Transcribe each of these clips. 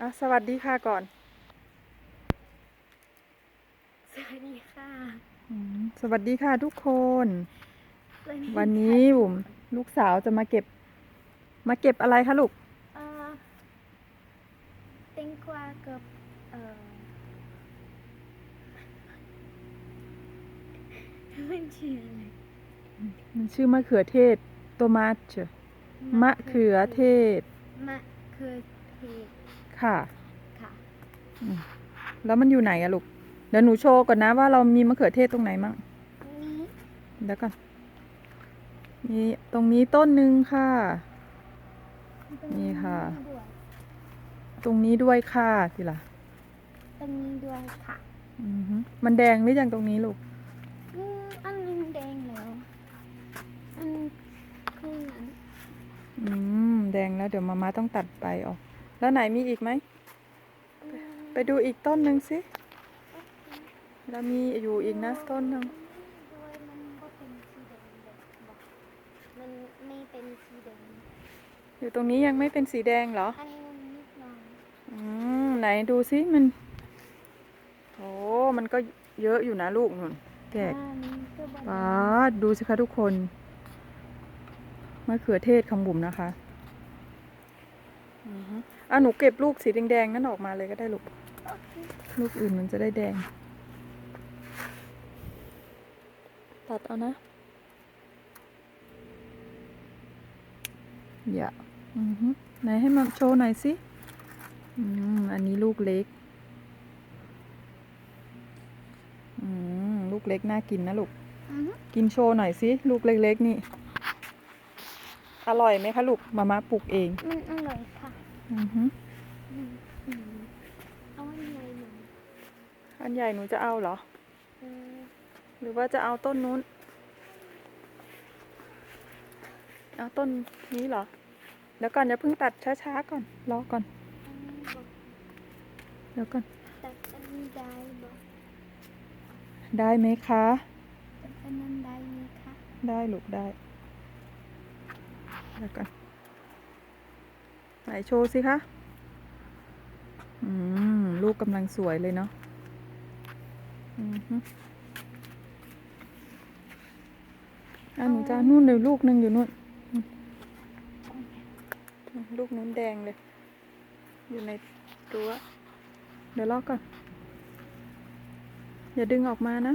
อะสวัสดีค่ะก่อน สวัสดีค่ะอืมสวัสดีค่ะทุกคนสวัสดีวันนี้บุ๋มลูกสาวจะมาเก็บ มาเก็บอะไรคะลูกเอ่อแตงกวากับเอ่อมันชื่ออะไรมันชื่อมะเขือเทศโตมาเชมะเขือเทศมะเขือเทศ ค่ะ ค่ะอืมแล้วมันอยู่ไหนอะลูก เดี๋ยวหนูโชว์ก่อนนะว่าเรามีมะเขือเทศตรงไหนมั่งนี้เดี๋ยวก่อนมีตรงนี้ต้นหนึ่งค่ะ นี่ค่ะด้วยตรงนี้ด้วยค่ะทีละตรงนี้ด้วยค่ะอือฮึมันแดงหรือยังตรงนี้ลูก อืมอันนึงแดงแล้วอันคืออันอืม แดงแล้วเดี๋ยวมาม่าต้องตัดใบออก แล้วไหนมีอีกไหมอืมไปดูอีกต้นหนึ่งสิ แล้วมีอยู่อีกนะต้นหนึ่งด้วยมันก็เป็นสีแดงแบบบอกมันไม่เป็นสีแดง อยู่ตรงนี้ยังไม่เป็นสีแดงเหรอ อันนี้นิดหน่อยอืมไหนดูสิมันโอ้มันก็เยอะอยู่นะลูกนุ่นแกกอันนี้ก็บอกป้าดดูสิคะทุกคนมะเขือเทศของบุ๋มนะคะ อือฮึอะหนูเก็บลูกสีแดงๆนั่นออกมาเลยก็ได้ลูกโอเคลูกอื่นมันจะได้แดง ตัดเอานะ อย่าอือฮึไหนให้มาโชว์หน่อยสิอืมอันนี้ลูกเล็ก อืมลูกเล็กน่ากินนะลูกอือฮึกินโชว์หน่อยสิ ลูกเล็กๆนี่ อร่อยไหมคะลูก มาม่าปลูกเอง มันอร่อยค่ะ อือฮึอืมอืมเอาอันใหญ่หน่อยอันใหญ่หนูจะเอาเหรอ เออหรือว่าจะเอาต้นนู้น เอาต้นนี้เหรอ เดี๋ยวก่อนอย่าเพิ่งตัดช้าๆก่อน รอก่อน อันนี้บอกเดี๋ยวก่อนแต่อันนี้ได้บอกได้ไหมคะแต่อันนั้นได้ไหมคะ ได้ลูกได้ เดี๋ยวก่อน ไหนโชว์สิคะ อืม ลูกกำลังสวยเลยเนาะอือฮึอะหนูจะเอานู่นเลยลูกหนึ่งอยู่นู่น ลูกนู้นแดงเลย อยู่ในรั้วเดี๋ยวรอกก่อน อย่าดึงออกมานะ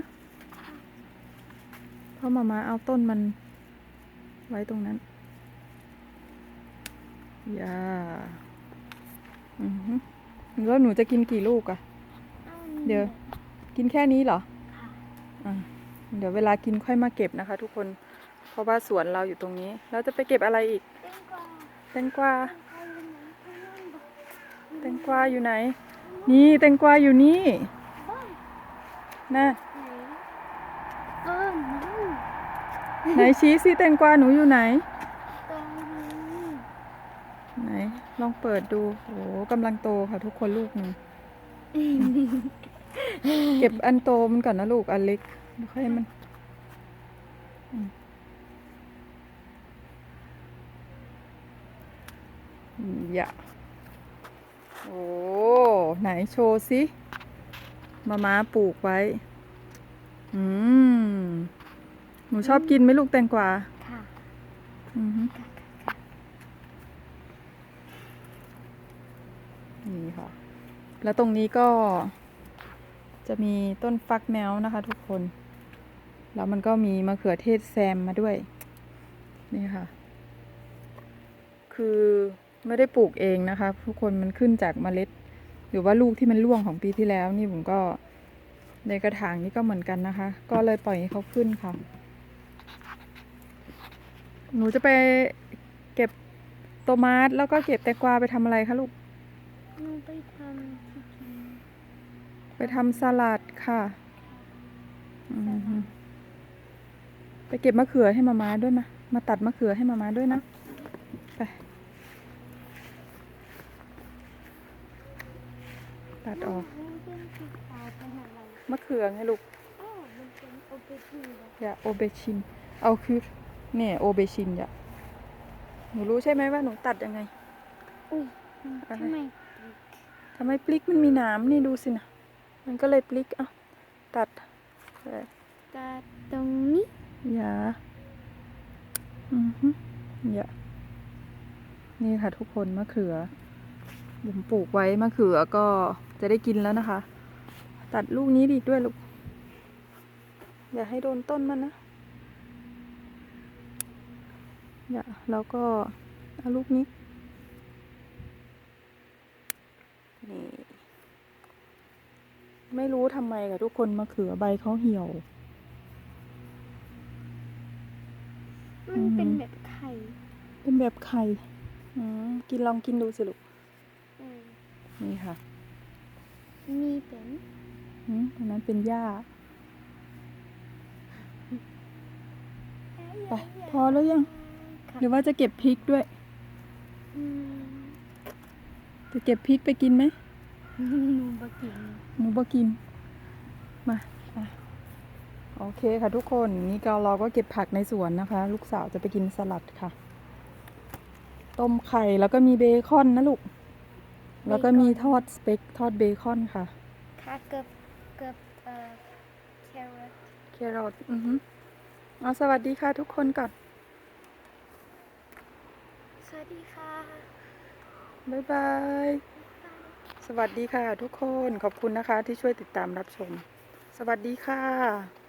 เพราะมามาเอาต้นมันไว้ตรงนั้น ย่าอือฮึแล้วหนูจะกินกี่ลูกอะอาอันนี้เดี๋ยว กินแค่นี้เหรอค่ะอะเดี๋ยวเวลากินค่อยมาเก็บนะคะ ทุกคน เพราะว่าสวนเราอยู่ตรงนี้ เราจะไปเก็บอะไรอีก แตงกวา แตงกวาแตงกวาอยู่ไหนอันนั้นบอกแตงกวาอยู่ไหน นี่แตงกวาอยู่นี่บ้านนะไหนเออนั่นไหนชี้สิแตงกวาหนูอยู่ไหนตรงนี้ ไหน ลองเปิดดูโอ้กำลังโตค่ะทุกคนลูกหนึ่งเก็บอันโตมันก่อนนะลูกอันเล็กเดี๋ยวค่อยให้มันอืมอืมอย่า โอ้ ไหนโชว์สิ มาม้าปลูกไว้ อืม หนูชอบกินไหมลูกแตงกวา ค่ะ อือฮึนี่ ค่ะ แล้วตรงนี้ก็จะมีต้นฟักแมวนะคะ ทุกคน แล้วมันก็มีมะเขือเทศแซมมาด้วย นี่ค่ะ คือไม่ได้ปลูกเองนะคะ ทุกคนมันขึ้นจากเมล็ด หรือว่าลูกที่มันร่วงของปีที่แล้ว นี่ผมก็ในกระถางนี้ก็เหมือนกันนะคะ ก็เลยปล่อยให้เขาขึ้นค่ะ หนูจะไปเก็บโตมาสแล้วก็เก็บแตงกวาไปทำอะไรคะลูก หนูไปทำที่กินไปทำสลัดค่ะอือฮึไปเก็บมะเขือให้มามาด้วยมา มาตัดมะเขือให้มามาด้วยนะ ไป ตัดออก มันเป็นสีขาวเป็นอะไรมะเขือไงลูกอ๋อมันเป็นโอเปร่าอย่าโอเบชิน เอาคือเนี่ยโอเบชินอย่าหนูรู้ใช่ไหมว่าหนูตัดยังไง อุ้ยอะไรทำไมฮ ทำไมพลิกมันมีหน้ำนี่ดูสินะมันก็เลยพลิกอะตัดเออตัดตรงนี้อย่าอือฮึอย่านี่ค่ะทุกคนมะเขือบุ๋มปลูกไว้มะเขือก็จะได้กินแล้วนะคะ ตัดลูกนี้ดีด้วยลูก อย่าให้โดนต้นมันนะอย่าแล้วก็เอาลูกนี้ นี่ ไม่รู้ทำไมค่ะทุกคนมะเขือใบเขาเหี่ยว มันเป็นอืมแบบไข่ เป็นแบบไข่อืมกินลองกินดูสิลูกอืมนี่ค่ะ มีเป็นอืมอันนั้นเป็นหญ้า ไป พอแล้วยังค่ะหรือว่าจะเก็บพริกด้วย อืม จะเก็บพริกไปกินไหมหนูบกินหนูบกิน มาโอเคค่ะทุกคนนี่ก็เราก็เก็บผักในสวนนะคะ ลูกสาวจะไปกินสลัดค่ะ ต้มไข่แล้วก็มีเบคอนนะลูก แล้วก็มีทอดสเต็กทอดเบคอนค่ะค่ะเกือบเกือบเอ่อแครอทแครอทอือฮึเอาสวัสดีค่ะทุกคนก่อน สวัสดีค่ะ บ๊ายบาย สวัสดีค่ะทุกคน ขอบคุณนะคะที่ช่วยติดตามรับชม สวัสดีค่ะ